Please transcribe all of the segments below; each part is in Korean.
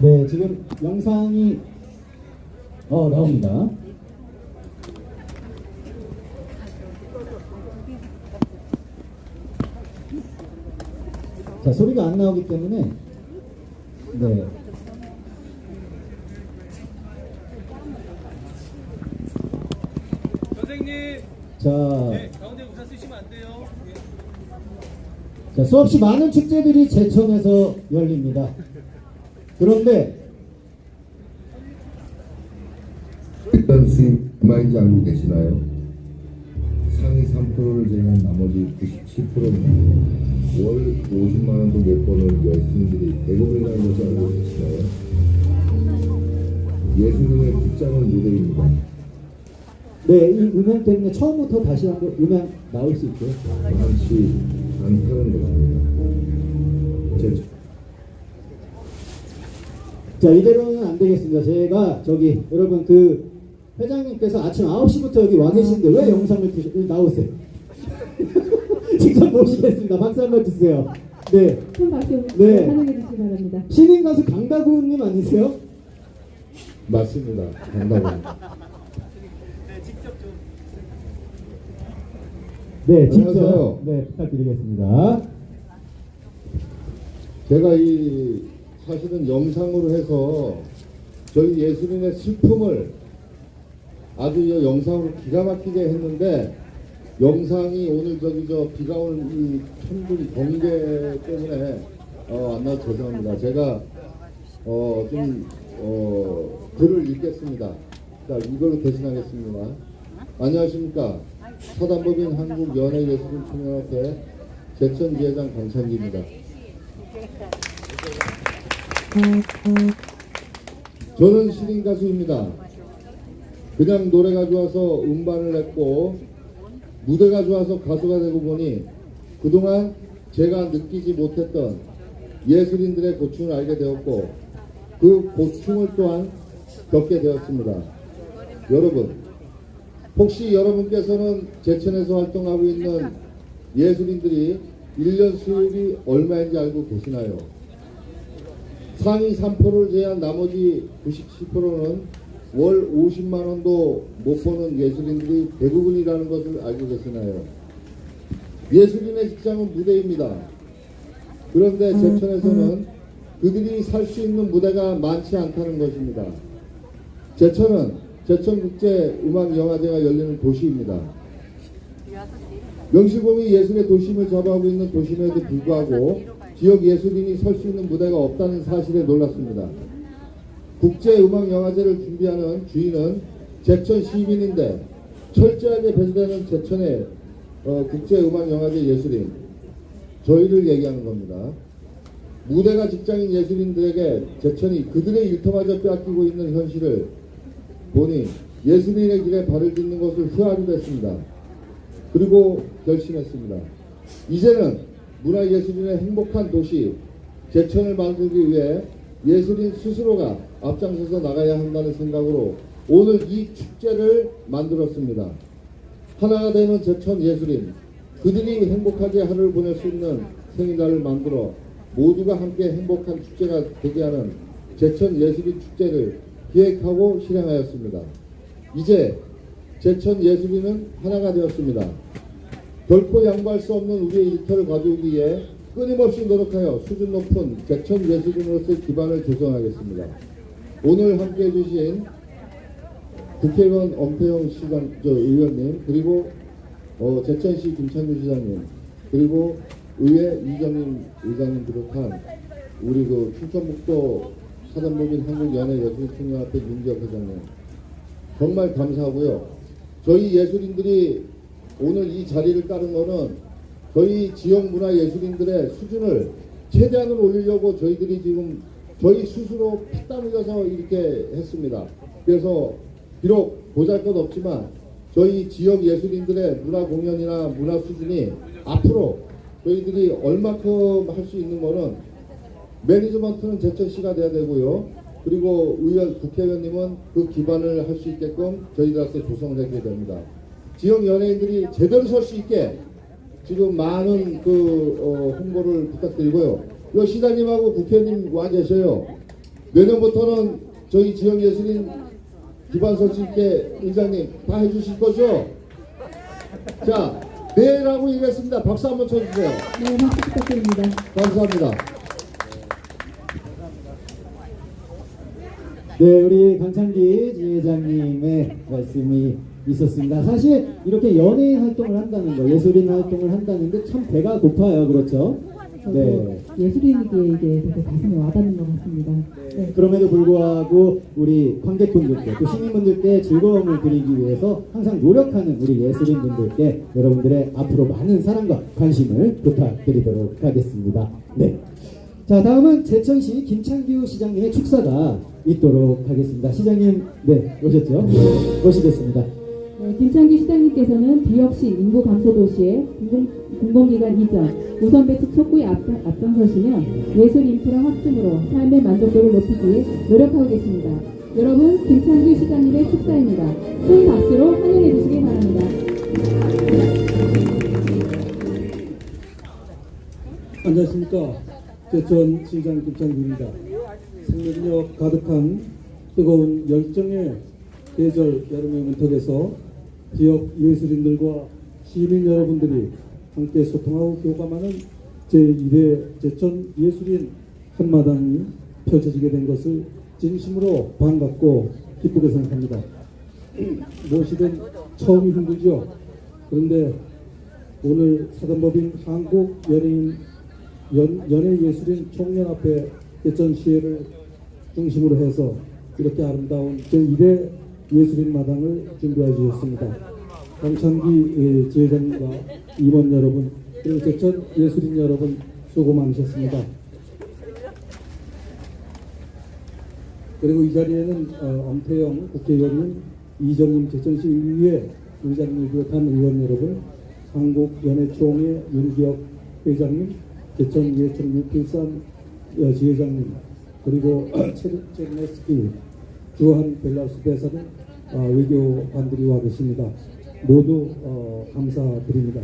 네, 지금 영상이 어 나옵니다. 자, 소리가 안 나오기 때문에 네. 선생님, 자, 네, 가운데 우산 쓰시면 안 돼요. 예. 자, 수없이 많은 축제들이 제천에서 열립니다. 그런데 일단 수입 그만인지 알고 계시나요? 상위 3%를 제외한 나머지 97%는 월 50만 원도 못 버는 여신들이 대부분이라는 것을 알고 계시나요? 예수님의 직장은 무대입니다. 네, 이 음향 때문에 처음부터 다시 한번 음향 나올 수 있게. 많지 않다는 것입니다. 제 자, 이대로는 안 되겠습니다. 제가 저기 여러분 그 회장님께서 아침 9시부터 여기 와 계신데 왜 영상을 드시, 나오세요? 직접 모시겠습니다. 박수 한번 주세요. 네. 큰 박수 네. 환영해 주시기 바랍니다. 신인 가수 강다구님 아니세요? 맞습니다. 정답은. 네, 직접 안녕하세요. 네, 부탁드리겠습니다. 제가 이 사실은 영상으로 해서 저희 예수님의 슬픔을 아주 이 영상으로 기가 막히게 했는데 영상이 오늘 저기 저 비가 오는 이 천둥 번개 때문에 어, 안 나서 죄송합니다. 제가 어 좀 어, 글을 읽겠습니다. 자 이걸로 대신하겠습니다. 안녕하십니까 사단법인 한국연예예술인 총연합회 제천지회장 강찬기입니다. 저는 신인 가수입니다. 그냥 노래가 좋아서 음반을 냈고 무대가 좋아서 가수가 되고 보니 그동안 제가 느끼지 못했던 예술인들의 고충을 알게 되었고 그 고충을 또한 겪게 되었습니다. 여러분 혹시 여러분께서는 제천에서 활동하고 있는 예술인들이 1년 수입이 얼마인지 알고 계시나요? 상위 3%를 제한 나머지 97%는 월 50만 원도 못 버는 예술인들이 대부분이라는 것을 알고 계시나요? 예술인의 직장은 무대입니다. 그런데 제천에서는 그들이 살 수 있는 무대가 많지 않다는 것입니다. 제천은 제천국제음악영화제가 열리는 도시입니다. 명실공히 예술의 도심을 잡아오고 있는 도심에도 불구하고 지역 예술인이 설 수 있는 무대가 없다는 사실에 놀랐습니다. 국제음악영화제를 준비하는 주인은 제천 시민인데 철저하게 배제되는 제천의 어, 국제음악영화제 예술인 저희를 얘기하는 겁니다. 무대가 직장인 예술인들에게 제천이 그들의 일터마저 빼앗기고 있는 현실을 보니 예술인의 길에 발을 딛는 것을 후회하기도 했습니다. 그리고 결심했습니다. 이제는 문화예술인의 행복한 도시 제천을 만들기 위해 예술인 스스로가 앞장서서 나가야 한다는 생각으로 오늘 이 축제를 만들었습니다. 하나가 되는 제천 예술인 그들이 행복하게 하루를 보낼 수 있는 생일날을 만들어 모두가 함께 행복한 축제가 되게 하는 제천 예술인 축제를 기획하고 실행하였습니다. 이제 제천 예술인은 하나가 되었습니다. 결코 양보할 수 없는 우리의 일터를 가져오기 위해 끊임없이 노력하여 수준 높은 제천 예술인으로서의 기반을 조성하겠습니다. 오늘 함께 해 주신 국회의원 엄태영 시장, 저 의원님, 그리고 어, 제천시 김찬규 시장님, 그리고 의회 이정임 의장님 비롯한 우리 그 충청북도 사단법인 한국연예예술총연합회 민지혁 회장님, 정말 감사하고요. 저희 예술인들이 오늘 이 자리를 따른 거는 저희 지역 문화 예술인들의 수준을 최대한으로 올리려고 저희들이 지금 저희 스스로 피땀 흘려서 이렇게 했습니다. 그래서 비록 보잘 것 없지만 저희 지역 예술인들의 문화 공연이나 문화 수준이 앞으로 저희들이 얼마큼 할 수 있는 거는 매니지먼트는 제천시가 돼야 되고요. 그리고 의원, 국회의원님은 그 기반을 할 수 있게끔 저희들한테 조성을 해줘야 됩니다. 지역 연예인들이 제대로 설 수 있게 지금 많은 그 어, 홍보를 부탁드리고요. 요 시장님하고 국회의원님 와 계셔요. 내년부터는 저희 지역 예술인 씨께 의장님 다 해주실 거죠? 자, 내라고 얘기했습니다. 박수 한번 쳐주세요. 네, 박수 부탁드립니다. 감사합니다. 네, 우리 강창기 지회장님의 말씀이 있었습니다. 사실 이렇게 연예인 활동을 한다는 거, 예술인 활동을 한다는 게 참 배가 고파요. 그렇죠? 네. 예술인에게 이게 되게 가슴에 와닿는 것 같습니다. 네. 그럼에도 불구하고 우리 관객분들께 또 시민분들께 즐거움을 드리기 위해서 항상 노력하는 우리 예술인분들께 여러분들의 앞으로 많은 사랑과 관심을 부탁드리도록 하겠습니다. 네. 자, 다음은 제천시 김창규 시장님의 축사가 있도록 하겠습니다. 시장님, 네, 오셨죠? 모시겠습니다. 네, 김창기 시장님께서는 비역시 인구 감소 도시의 공공, 공공기관 이전, 우선 배치 촉구에 앞, 앞장서시며 예술 인프라 확충으로 삶의 만족도를 높이기 위해 노력하고 계십니다. 여러분, 김창규 시장님의 축사입니다. 큰 박수로 환영해 주시기 바랍니다. 안녕하십니까. 제천 시장 김창규입니다. 생명력 가득한 뜨거운 열정의 계절 여름의 문턱에서 지역 예술인들과 시민 여러분들이 함께 소통하고 교감하는 제1회 제천 예술인 한마당이 펼쳐지게 된 것을 진심으로 반갑고 기쁘게 생각합니다. 무엇이든 처음이 힘들죠. 그런데 오늘 사단법인 한국 연예인 연, 연예예술인 총연합회 예천 시회를 중심으로 해서 이렇게 아름다운 제1회 예술인 마당을 준비해 주셨습니다. 강창기 예, 지회장님과 임원 여러분 그리고 제천 예술인 여러분 수고 많으셨습니다. 그리고 이 자리에는 어, 엄태영 국회의원님, 이정임 제천시 의회 의장님을 비롯한 의원 여러분, 한국연예총회 윤기혁 회장님, 제천 예천 유필산 어, 지회장님, 그리고 체르네스키 주한 벨라루스 대사는 어, 외교관들이 와 계십니다. 모두 어, 감사드립니다.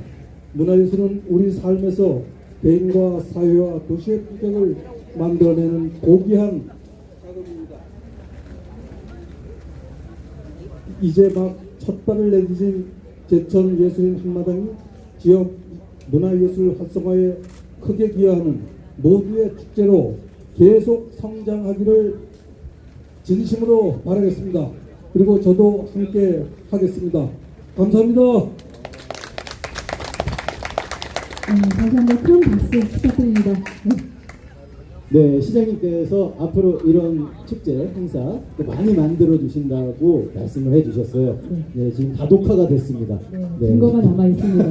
문화예술은 우리 삶에서 개인과 사회와 도시의 풍경을 만들어내는 고귀한 작업입니다. 이제 막 첫 발을 내디딘 제천 예술인 한마당이 지역 문화예술 활성화에 크게 기여하는 모두의 축제로 계속 성장하기를 진심으로 바라겠습니다. 그리고 저도 함께 하겠습니다. 감사합니다. 네, 다시 한번 큰 박수 부탁드립니다. 네. 네, 시장님께서 앞으로 이런 축제, 행사 또 많이 만들어 주신다고 말씀을 해 주셨어요. 네, 지금 다 녹화가 됐습니다. 네, 증거가 남아 있습니다.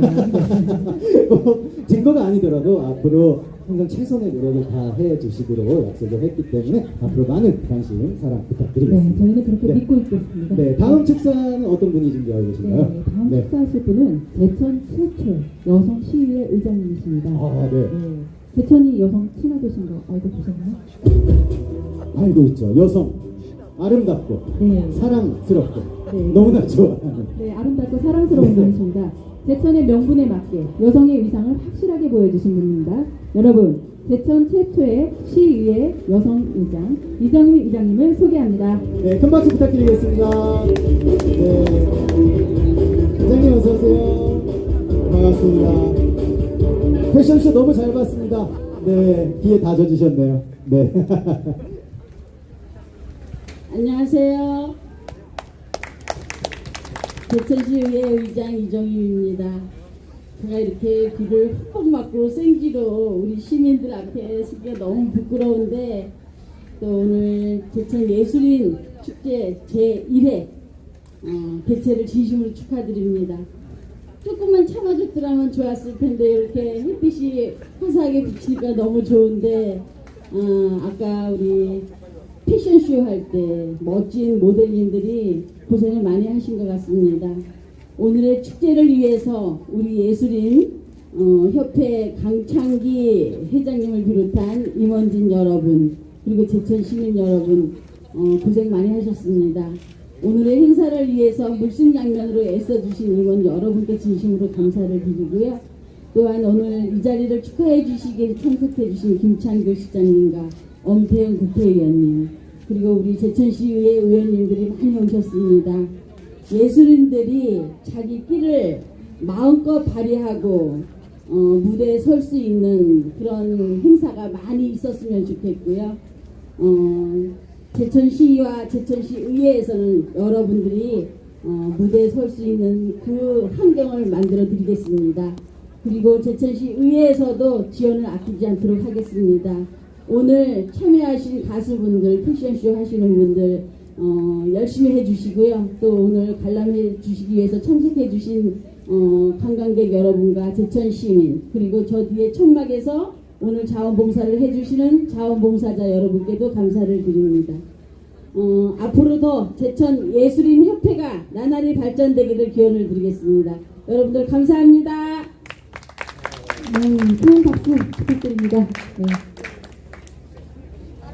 뭐 증거가 아니더라도 앞으로 항상 최선의 노력을 다해 주시기로 약속을 했기 때문에 앞으로 많은 관심, 사랑 네, 부탁드리겠습니다. 저희는 그렇게 네. 믿고 있겠습니다. 네, 다음 축사는 어떤 분이 준비하고 계신가요? 네, 다음 네. 축사하실 분은 제천 최초 여성 시위회 의장님이십니다. 아, 네. 제천이 여성 친화도신 거 알고 계셨나요? 알고 있죠. 여성 아름답고 네. 사랑스럽고 네. 너무나 좋아하는 네, 아름답고 사랑스러운 분이십니다. 제천의 명분에 맞게 여성의 위상을 확실하게 보여주신 분입니다. 여러분, 제천 최초의 시의회 여성 의장 이정희 의장님을 소개합니다. 네, 큰 박수 부탁드리겠습니다. 네. 회장님 어서 오세요. 반갑습니다. 패션쇼 너무 잘 봤습니다. 네, 귀에 다 젖으셨네요. 네. 안녕하세요. 제천시의회 의장 이정희입니다. 제가 이렇게 귀를 흠뻑 막고 생지로 우리 시민들 앞에 서기가 너무 부끄러운데 또 오늘 제천 예술인 축제 제1회 어, 개최를 진심으로 축하드립니다. 조금만 참아줬더라면 좋았을 텐데 이렇게 햇빛이 화사하게 비치니까 너무 좋은데 어, 아까 우리 패션쇼 할 때 멋진 모델님들이 고생을 많이 하신 것 같습니다. 오늘의 축제를 위해서 우리 예술인 어, 협회 강창기 회장님을 비롯한 임원진 여러분 그리고 제천 시민 여러분 어, 고생 많이 하셨습니다. 오늘의 행사를 위해서 물심양면으로 애써주신 임원 여러분께 진심으로 감사를 드리고요. 또한 오늘 이 자리를 축하해 주시기에 참석해 주신 김창규 시장님과 엄태영 국회의원님 그리고 우리 제천시의회 의원님들이 많이 오셨습니다. 예술인들이 자기 끼를 마음껏 발휘하고 어, 무대에 설 수 있는 그런 행사가 많이 있었으면 좋겠고요. 어, 제천시와 제천시 의회에서는 여러분들이 어, 무대에 설 수 있는 그 환경을 만들어 드리겠습니다. 그리고 제천시 의회에서도 지원을 아끼지 않도록 하겠습니다. 오늘 참여하신 가수분들, 패션쇼 하시는 분들 어, 열심히 해주시고요. 또 오늘 관람해 주시기 위해서 참석해 주신 어, 관광객 여러분과 제천 시민 그리고 저 뒤에 천막에서 오늘 자원봉사를 해주시는 자원봉사자 여러분께도 감사를 드립니다. 어, 앞으로도 제천 예술인 협회가 나날이 발전되기를 기원을 드리겠습니다. 여러분들 감사합니다. 네, 큰 박수 부탁드립니다. 네.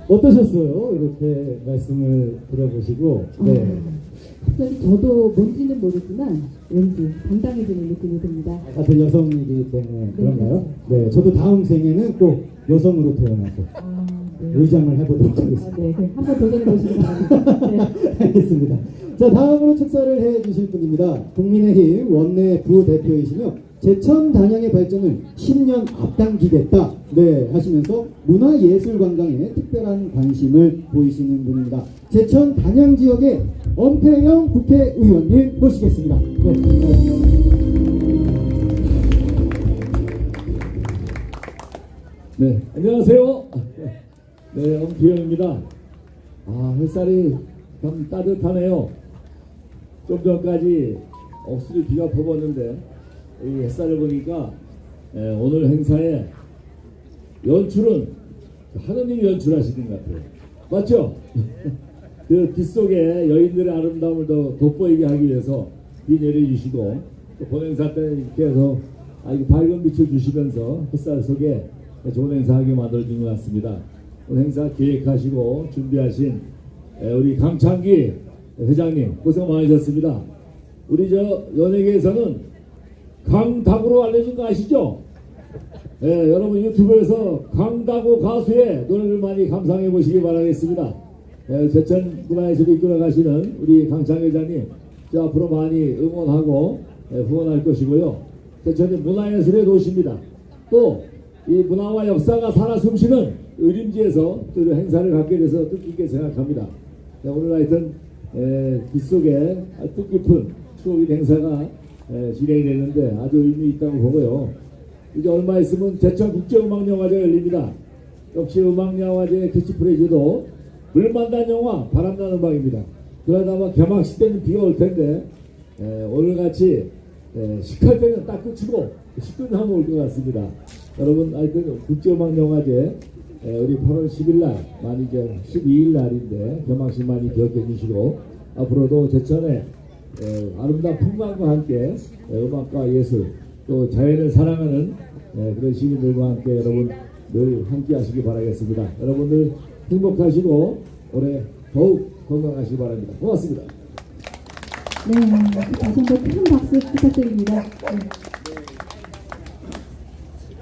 어떠셨어요? 이렇게 말씀을 들어보시고 네. 어, 갑자기 저도 뭔지는 모르지만 왠지 당당해지는 느낌이 듭니다. 같은 여성이기 때문에 그런가요? 네, 저도 다음 생에는 꼭 여성으로 태어나서 아, 네. 의장을 해보도록 아, 하겠습니다. 네, 네. 한번 도전해 보시기 바랍니다. 네. 알겠습니다. 자, 다음으로 축사를 해 주실 분입니다. 국민의힘 원내 부대표이시며 제천 단양의 발전을 10년 앞당기겠다. 네, 하시면서 문화예술 관광에 특별한 관심을 보이시는 분입니다. 제천 단양 지역의 엄태영 국회의원님 모시겠습니다. 네. 네, 안녕하세요. 네, 엄태영입니다. 아, 햇살이 참 따뜻하네요. 좀 전까지 억수로 비가 퍼붓는데 이 햇살을 보니까 에, 오늘 행사에 연출은 하느님이 연출하시는 것 같아요. 맞죠? 그 빗속에 여인들의 아름다움을 더 돋보이게 하기 위해서 비 내려주시고 또 본행사 때 이렇게 해서 아주 밝은 빛을 주시면서 햇살 속에 좋은 행사하게 만들어준 것 같습니다. 행사 계획하시고 준비하신 에, 우리 강창기 회장님 고생 많으셨습니다. 우리 저 연예계에서는 강다구로 알려진 거 아시죠? 예, 여러분 유튜브에서 강다구 가수의 노래를 많이 감상해 보시기 바라겠습니다. 예, 제천 문화예술 이끌어 가시는 우리 강창 회장님 저 앞으로 많이 응원하고 예, 후원할 것이고요. 제천이 문화예술의 도시입니다. 또 이 문화와 역사가 살아 숨쉬는 의림지에서 또 이런 행사를 갖게 돼서 뜻깊게 생각합니다. 네, 오늘 하여튼 에, 빗속에 뜻깊은 추억의 행사가 에, 진행이 되는데 아주 의미 있다고 보고요. 이제 얼마 있으면 제천 국제음악영화제가 열립니다. 역시 음악영화제의 캐치프레이즈도 물 만난 영화 바람난 음악입니다. 그러다 아마 개막식 때는 비가 올 텐데 에, 오늘같이 에, 식할 때는 딱 끝이고 식근하면 올 것 같습니다. 여러분 하여튼 국제음악영화제 에, 우리 8월 10일 날 많이 이제 12일 날인데 개막식 많이 기억해 주시고 앞으로도 제천에 에, 아름다운 풍광과 함께 에, 음악과 예술 또 자연을 사랑하는 에, 그런 시민들과 함께 여러분 늘 함께 하시기 바라겠습니다. 여러분들 행복하시고 올해 더욱 건강하시기 바랍니다. 고맙습니다. 네, 다시 한번 큰 박수 부탁드립니다. 네.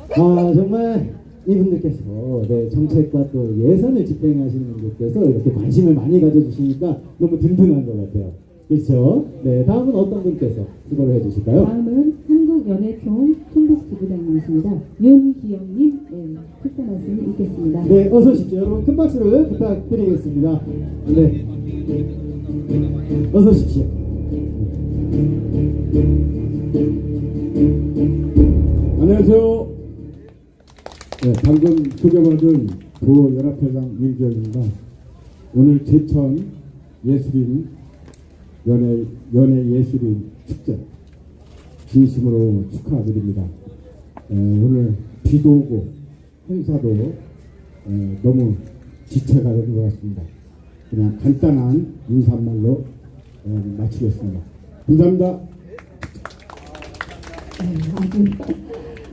아 정말 이분들께서 네, 정책과 또 예산을 집행하시는 분들께서 이렇게 관심을 많이 가져주시니까 너무 든든한 것 같아요. 그렇죠? 네, 다음은 어떤 분께서 수고를 해주실까요? 다음은 한국연예총 총국지부장님이십니다. 윤기영님, 네, 특사 말씀을 읽겠습니다. 네, 어서 오십시오. 여러분 큰 박수를 부탁드리겠습니다. 네, 어서 오십시오. 안녕하세요. 네, 방금 소개받은 부연합회장 윤기영입니다. 오늘 제천 예술인 연예 연예 예술인 축제 진심으로 축하드립니다. 에, 오늘 비도 오고 행사도 에, 너무 지체가 된것 같습니다. 그냥 간단한 인사말로 에, 마치겠습니다. 감사합니다. 네, 아주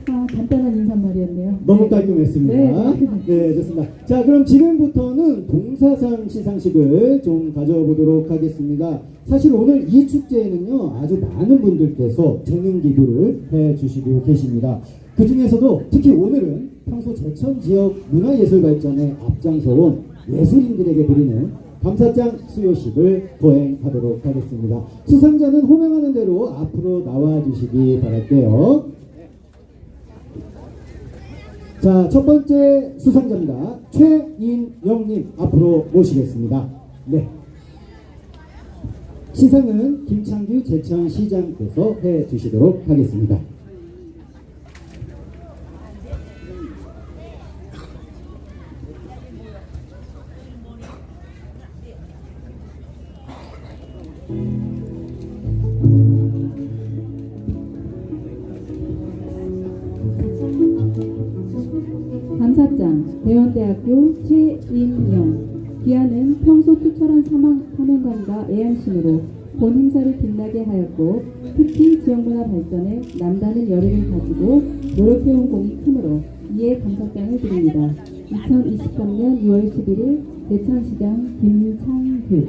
아, 간단한 인사말이었네요. 너무 네. 깔끔했습니다. 네. 네, 좋습니다. 자, 그럼 지금부터는 동사상 시상식을 좀 가져보도록 하겠습니다. 사실 오늘 이 축제에는요, 아주 많은 분들께서 재능 기부를 해 주시고 계십니다. 그 중에서도 특히 오늘은 평소 제천 지역 문화예술 발전에 앞장서온 예술인들에게 드리는 감사장 수여식을 거행하도록 하겠습니다. 수상자는 호명하는 대로 앞으로 나와 주시기 바랄게요. 자, 첫 번째 수상자입니다. 최인영님 앞으로 모시겠습니다. 네. 시상은 김창규 제천시장께서 해 주시도록 하겠습니다. 대원대학교 최인영 기아는 평소 투철한 사망, 사명감과 애안심으로 본 행사를 빛나게 하였고 특히 지역문화 발전에 남다른 열의를 가지고 노력해온 공이 크므로 이에 감사장을 드립니다. 2023년 6월 11일 대천시장 김창규